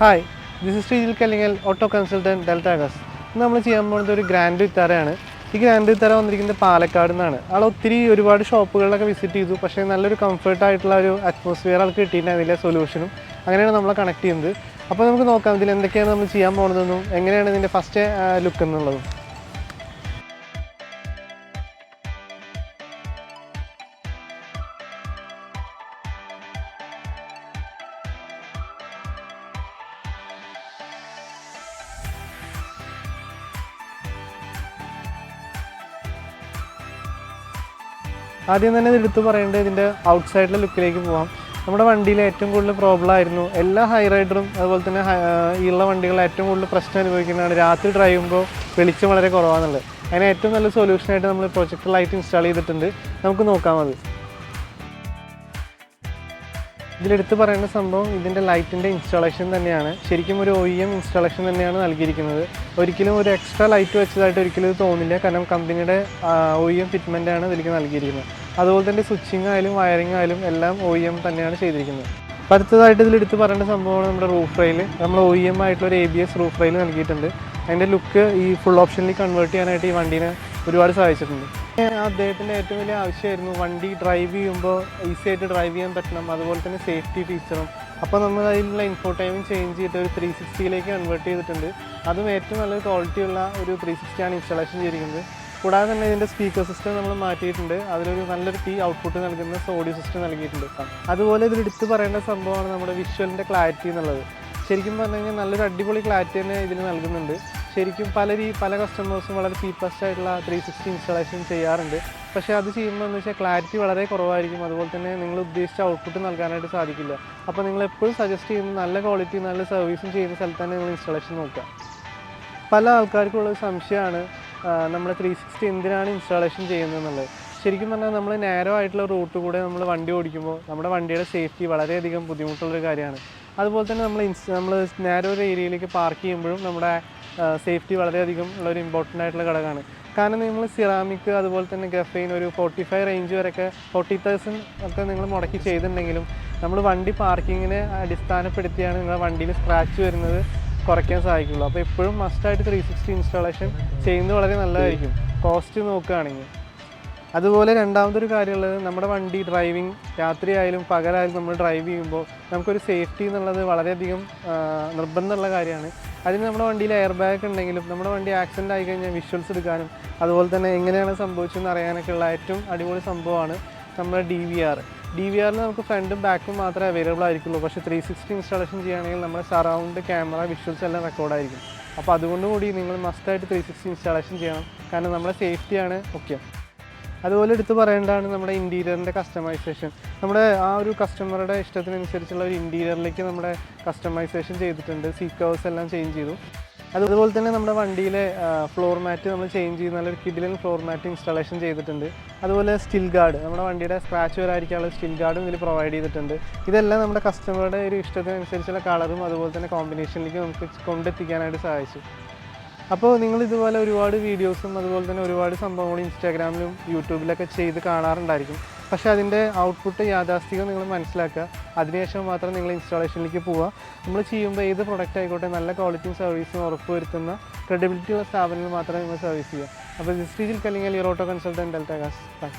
Hi this is Sreejil Kallingal auto consultant delta gas ഇന്ന് നമ്മൾ ചെയ്യാൻ പോകുന്നത് ഒരു ഗ്രാൻഡ് വിത്താരയാണ് ഈ ഗ്രാൻഡ് വിത്താര വന്നിരിക്കുന്നത് പാലക്കാട് നിന്നാണ്. ആൾ ഒത്തിരി ഒരുപാട് ഷോപ്പുകളിലൊക്കെ വിസിറ്റ് ചെയ്തു. പക്ഷേ നല്ലൊരു കംഫർട്ട് ആയിട്ടുള്ള ഒരു അറ്റ്മോസ്ഫിയർ ആൾക്ക് കിട്ടിയിട്ടുണ്ടായിരുന്നില്ല സൊല്യൂഷനും അങ്ങനെയാണ് നമ്മളെ കണക്ട് ചെയ്യുന്നത്. അപ്പോൾ നമുക്ക് നോക്കാം ഇതിൽ എന്തൊക്കെയാണ് നമ്മൾ ചെയ്യാൻ പോകുന്നതെന്നും എങ്ങനെയാണ് ഇതിന്റെ ഫസ്റ്റ് ലുക്ക് എന്നുള്ളതും. ആദ്യം തന്നെ എടുത്ത് പറയേണ്ടത് ഇതിന്റെ ഔട്ട്സൈഡിലെ ലുക്കിലേക്ക് പോകാം നമ്മുടെ വണ്ടിയിൽ ഏറ്റവും കൂടുതൽ പ്രോബ്ലം ആയിരുന്നു എല്ലാ ഹൈ റൈഡറും അതുപോലെ തന്നെ ഉള്ള വണ്ടികൾ ഏറ്റവും കൂടുതൽ പ്രശ്നം അനുഭവിക്കുന്നതാണ് രാത്രി ഡ്രൈവ് ചെയ്യുമ്പോൾ വെളിച്ചം വളരെ കുറവാണെന്നുള്ളത് അതിന് ഏറ്റവും നല്ല സൊല്യൂഷനായിട്ട് നമ്മൾ പ്രൊജക്ട് ലൈറ്റ് ഇൻസ്റ്റാൾ ചെയ്തിട്ടുണ്ട്. നമുക്ക് നോക്കാം അത്. ഇതിലെടുത്ത് പറയുന്ന സംഭവം ഇതിന്റെ ലൈറ്റിന്റെ ഇൻസ്റ്റാളേഷൻ തന്നെയാണ്. ശരിക്കും ഒരു ഒ എം ഇൻസ്റ്റാളേഷൻ തന്നെയാണ് നൽകിയിരിക്കുന്നത്. ഒരിക്കലും ഒരു എക്സ്ട്രാ ലൈറ്റ് വെച്ചതായിട്ട് ഒരിക്കലും ഇത് തോന്നില്ല. കാരണം കമ്പനിയുടെ ഒ എം ഫിറ്റ്മെന്റാണ് ഇതിലേക്ക് നൽകിയിരിക്കുന്നത്. അതുപോലെ തന്നെ സ്വിച്ചിങ് ആയാലും വയറിംഗ് ആയാലും എല്ലാം ഒ എം തന്നെയാണ് ചെയ്തിരിക്കുന്നത്. അപ്പോൾ അടുത്തതായിട്ട് ഇതിലെടുത്ത് പറയേണ്ട സംഭവമാണ് നമ്മുടെ റൂഫ് റെയിൽ നമ്മൾ ഒ എം ആയിട്ടുള്ള ഒരു A B S roof rail നൽകിയിട്ടുണ്ട്. അതിന്റെ ലുക്ക് ഈ ഫുൾ ഓപ്ഷനിൽ കൺവേർട്ട് ചെയ്യാനായിട്ട് ഈ വണ്ടീനെ ഒരുപാട് സഹായിച്ചിട്ടുണ്ട്. അദ്ദേഹത്തിന്റെ ഏറ്റവും വലിയ ആവശ്യമായിരുന്നു വണ്ടി ഡ്രൈവ് ചെയ്യുമ്പോൾ ഈസി ആയിട്ട് ഡ്രൈവ് ചെയ്യാൻ പറ്റണം. അതുപോലെ തന്നെ സേഫ്റ്റി ഫീച്ചറും അപ്പോൾ നമ്മൾ അതിനുള്ള ഇൻഫോ ടൈമും ചേഞ്ച് ചെയ്തിട്ട് ഒരു ത്രീ സിക്സ്റ്റിയിലേക്ക് കൺവേർട്ട് ചെയ്തിട്ടുണ്ട്. അതും ഏറ്റവും നല്ല ക്വാളിറ്റി ഉള്ള ഒരു ത്രീ സിക്സ്റ്റിയാണ് ഇൻസ്റ്റാളേഷൻ ചെയ്തിരിക്കുന്നത്. കൂടാതെ തന്നെ ഇതിന്റെ സ്പീക്കർ സിസ്റ്റം നമ്മൾ മാറ്റിയിട്ടുണ്ട്. അതിലൊരു നല്ലൊരു ടീ ഔട്ട്പുട്ട് നൽകുന്ന സോഡിയോ സിസ്റ്റം നൽകിയിട്ടുണ്ട്. അതുപോലെ ഇതിൽ എടുത്ത് പറയേണ്ട സംഭവമാണ് നമ്മുടെ വിഷ്വലിന്റെ ക്ലാരിറ്റി എന്നുള്ളത്. ശരിക്കും പറഞ്ഞു കഴിഞ്ഞാൽ നല്ലൊരു അടിപൊളി ക്ലാരിറ്റി തന്നെ ഇതിൽ നൽകുന്നുണ്ട്. ശരിക്കും പല രീ പല കസ്റ്റമേഴ്സും വളരെ ചീപ്പസ്റ്റ് ആയിട്ടുള്ള ത്രീ സിക്സ്റ്റി ഇൻസ്റ്റാളേഷൻ ചെയ്യാറുണ്ട്. പക്ഷേ അത് ചെയ്യുമ്പോൾ എന്ന് വെച്ചാൽ ക്ലാരിറ്റി വളരെ കുറവായിരിക്കും. അതുപോലെ തന്നെ നിങ്ങൾ ഉദ്ദേശിച്ച ഔട്ട്പുട്ട് നൽകാനായിട്ട് സാധിക്കില്ല. അപ്പോൾ നിങ്ങൾ എപ്പോഴും സജസ്റ്റ് ചെയ്യുന്ന നല്ല ക്വാളിറ്റി നല്ല സർവീസും ചെയ്യുന്ന സ്ഥലത്ത് തന്നെ നിങ്ങൾ ഇൻസ്റ്റാളേഷൻ നോക്കുക. പല ആൾക്കാർക്കുള്ള സംശയമാണ് നമ്മുടെ ത്രീ സിക്സ്റ്റി എന്തിനാണ് ഇൻസ്റ്റാളേഷൻ ചെയ്യുന്നത് എന്നുള്ളത് ശരിക്കും പറഞ്ഞാൽ നമ്മൾ നേരോ ആയിട്ടുള്ള റൂട്ട് കൂടെ നമ്മൾ വണ്ടി ഓടിക്കുമ്പോൾ നമ്മുടെ വണ്ടിയുടെ സേഫ്റ്റി വളരെയധികം ബുദ്ധിമുട്ടുള്ളൊരു കാര്യമാണ്. അതുപോലെ തന്നെ നമ്മൾ ഇൻസ് നമ്മൾ നേരോ ഒരു ഏരിയയിലേക്ക് പാർക്ക് ചെയ്യുമ്പോഴും നമ്മുടെ സേഫ്റ്റി വളരെയധികം ഉള്ള ഒരു ഇമ്പോർട്ടന്റ് ആയിട്ടുള്ള ഘടകമാണ്. കാരണം നിങ്ങൾ സിറാമിക് അതുപോലെ തന്നെ ഗ്രഫൈൻ ഒരു ഫോർട്ടി ഫൈവ് റേഞ്ച് വരെയൊക്കെ ഫോർട്ടി തൗസൻഡ് ഒക്കെ നിങ്ങൾ മുടക്കി ചെയ്തിട്ടുണ്ടെങ്കിലും നമ്മൾ വണ്ടി പാർക്കിങ്ങിനെ അടിസ്ഥാനപ്പെടുത്തിയാണ് നിങ്ങളുടെ വണ്ടിയിൽ സ്ക്രാച്ച് വരുന്നത് കുറയ്ക്കാൻ സാധിക്കുള്ളൂ. അപ്പോൾ എപ്പോഴും മസ്റ്റായിട്ട് ത്രീ സിക്സ്റ്റി ഇൻസ്റ്റാളേഷൻ ചെയ്യുന്നത് വളരെ നല്ലതായിരിക്കും. കോസ്റ്റ് നോക്കുകയാണെങ്കിൽ. അതുപോലെ രണ്ടാമതൊരു കാര്യമുള്ളത് നമ്മുടെ വണ്ടി ഡ്രൈവിംഗ് രാത്രിയായാലും പകലായാലും നമ്മൾ ഡ്രൈവ് ചെയ്യുമ്പോൾ നമുക്കൊരു സേഫ്റ്റി എന്നുള്ളത് വളരെയധികം നിർബന്ധമുള്ള കാര്യമാണ്. അതിന് നമ്മുടെ വണ്ടിയിൽ എയർ ബാഗ് ഉണ്ടെങ്കിലും നമ്മുടെ വണ്ടി ആക്സിഡന്റ് ആയി കഴിഞ്ഞാൽ വിഷ്വൽസ് എടുക്കാനും അതുപോലെ തന്നെ എങ്ങനെയാണ് സംഭവിച്ചതെന്ന് അറിയാനൊക്കെ ഉള്ള ഏറ്റവും അടിപൊളി സംഭവമാണ് നമ്മുടെ D V R D V ആറിന് നമുക്ക് ഫ്രണ്ടും ബാക്കും മാത്രമേ അവൈലബിൾ ആയിരിക്കുള്ളൂ. പക്ഷേ ത്രീ സിക്സ്റ്റി ഇൻസ്റ്റാളേഷൻ ചെയ്യുകയാണെങ്കിൽ നമ്മുടെ സറൗണ്ട് ക്യാമറ വിഷ്വൽസ് എല്ലാം റെക്കോർഡായിരിക്കും അപ്പോൾ അതുകൊണ്ട് കൂടി നിങ്ങൾ മസ്റ്റായിട്ട് ത്രീ സിക്സ്റ്റി ഇൻസ്റ്റാളേഷൻ ചെയ്യണം. കാരണം നമ്മുടെ സേഫ്റ്റിയാണ് മുഖ്യം. അതുപോലെ എടുത്തു പറയേണ്ടതാണ് നമ്മുടെ ഇന്റീരിയറിന്റെ കസ്റ്റമൈസേഷൻ നമ്മുടെ ആ ഒരു കസ്റ്റമറുടെ ഇഷ്ടത്തിനനുസരിച്ചുള്ള ഒരു ഇന്റീരിയറിലേക്ക് നമ്മുടെ കസ്റ്റമൈസേഷൻ ചെയ്തിട്ടുണ്ട്. സീറ്റ് കവേഴ്സ് എല്ലാം ചേഞ്ച് ചെയ്തു. അതുപോലെ തന്നെ നമ്മുടെ വണ്ടിയിലെ ഫ്ലോർ മാറ്റ് നമ്മൾ ചേഞ്ച് ചെയ്ത്. നല്ലൊരു കിഡിലൻ ഫ്ലോർ മാറ്റ് ഇൻസ്റ്റാളേഷൻ ചെയ്തിട്ടുണ്ട്. അതുപോലെ സ്റ്റിൽ ഗാർഡ് നമ്മുടെ വണ്ടിയുടെ സ്ക്രാച്ച് വരാതിരിക്കാനുള്ള സ്റ്റിൽ ഗാർഡും ഇതിൽ പ്രൊവൈഡ് ചെയ്തിട്ടുണ്ട്. ഇതെല്ലാം നമ്മുടെ കസ്റ്റമറുടെ ഒരു ഇഷ്ടത്തിനനുസരിച്ചുള്ള കളറും അതുപോലെ തന്നെ കോമ്പിനേഷനിലേക്ക് നമുക്ക് കൊണ്ടെത്തിക്കാനായിട്ട് സഹായിച്ചു. അപ്പോൾ നിങ്ങൾ ഇതുപോലെ ഒരുപാട് വീഡിയോസും അതുപോലെ തന്നെ ഒരുപാട് സംഭവങ്ങളും ഇൻസ്റ്റാഗ്രാമിലും യൂട്യൂബിലൊക്കെ ചെയ്ത് കാണാറുണ്ടായിരിക്കും. പക്ഷേ അതിന്റെ ഔട്ട്പുട്ട് യാഥാസ്ഥികം നിങ്ങൾ മനസ്സിലാക്കുക. അതിനുശേഷം മാത്രം നിങ്ങൾ ഇൻസ്റ്റാളേഷനിലേക്ക് പോവുക. നമ്മൾ ചെയ്യുമ്പോൾ ഏത് പ്രൊഡക്റ്റ് ആയിക്കോട്ടെ നല്ല ക്വാളിറ്റിയും സർവീസും ഉറപ്പുവരുത്തുന്ന ക്രെഡിബിലിറ്റി ഉള്ള സ്ഥാപനങ്ങൾ മാത്രമേ നിങ്ങൾ സർവീസ് ചെയ്യുക. അപ്പോൾ ജിസ്റ്റീജിൽ Kallingal auto consultant delta gas bye